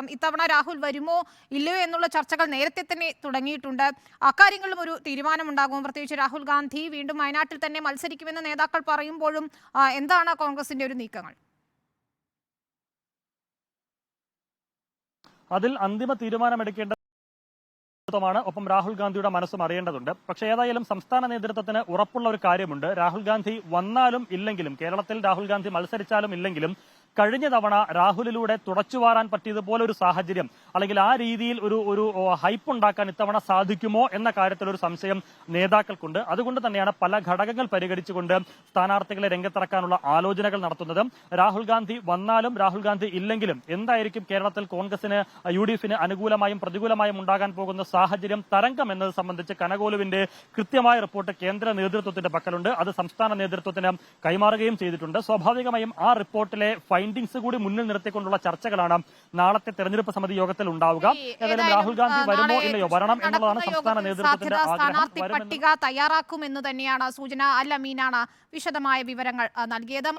ഇത്തവണ രാഹുൽ വരുമോ ഇല്ലയോ എന്നുള്ള ചർച്ചകൾ നേരത്തെ തന്നെ തുടങ്ങിയിട്ടുണ്ട്. അക്കാര്യങ്ങളിലും ഒരു തീരുമാനമുണ്ടാകും. പ്രത്യേകിച്ച് രാഹുൽ ഗാന്ധി വീണ്ടും വയനാട്ടിൽ തന്നെ മത്സരിക്കുമെന്ന് നേതാക്കൾ പറയുമ്പോഴും എന്താണ് കോൺഗ്രസിന്റെ ഒരു നീക്കങ്ങൾ? അതിൽ അന്തിമ തീരുമാനമെടുക്കേണ്ട ാണ് ഒപ്പം രാഹുൽ ഗാന്ധിയുടെ മനസ്സും അറിയേണ്ടതുണ്ട്. പക്ഷേ ഏതായാലും സംസ്ഥാന നേതൃത്വത്തിന് ഉറപ്പുള്ള ഒരു കാര്യമുണ്ട്. രാഹുൽ ഗാന്ധി വന്നാലും ഇല്ലെങ്കിലും കേരളത്തിൽ രാഹുൽ ഗാന്ധി മത്സരിച്ചാലും ഇല്ലെങ്കിലും കഴിഞ്ഞ തവണ രാഹുലിലൂടെ തുടച്ചുവാറാൻ പറ്റിയതുപോലെ ഒരു സാഹചര്യം. അല്ലെങ്കിൽ ആ രീതിയിൽ ഒരു ഒരു ഹൈപ്പ് ഉണ്ടാക്കാൻ ഇത്തവണ സാധിക്കുമോ എന്ന കാര്യത്തിൽ ഒരു സംശയം നേതാക്കൾക്കുണ്ട്. അതുകൊണ്ട് തന്നെയാണ് പല ഘടകങ്ങൾ പരിഗണിച്ചുകൊണ്ട് സ്ഥാനാർത്ഥികളെ രംഗത്തിറക്കാനുള്ള ആലോചനകൾ നടത്തുന്നത്. രാഹുൽ ഗാന്ധി വന്നാലും രാഹുൽ ഗാന്ധി ഇല്ലെങ്കിലും എന്തായിരിക്കും കേരളത്തിൽ കോൺഗ്രസിന് യു ഡി എഫിന് അനുകൂലമായും പ്രതികൂലമായും ഉണ്ടാകാൻ പോകുന്ന സാഹചര്യം തരംഗം എന്നത് സംബന്ധിച്ച് കനകോലുവിന്റെ കൃത്യമായ റിപ്പോർട്ട് കേന്ദ്ര നേതൃത്വത്തിന്റെ പക്കലുണ്ട്. അത് സംസ്ഥാന നേതൃത്വത്തിന് കൈമാറുകയും ചെയ്തിട്ടുണ്ട്. സ്വാഭാവികമായും ആ റിപ്പോർട്ടിലെ ഫൈൻഡിങ്സ് കൂടി മുന്നിൽ നിർത്തിക്കൊണ്ടുള്ള ചർച്ചകളാണ് നാളത്തെ തെരഞ്ഞെടുപ്പ് സമിതി യോഗത്തിൽ ഉണ്ടാവുക. ഏതായാലും രാഹുൽ ഗാന്ധി വരുമോ ഇല്ലയോ? വരണം എന്നുള്ളതാണ് സംസ്ഥാന നേതൃത്വത്തിന്റെ സ്ഥാനാർത്ഥി പട്ടിക തയ്യാറാക്കുമെന്ന് തന്നെയാണ് സൂചന അല്ല മീനാണ് വിശദമായ വിവരങ്ങൾ നൽകിയത്.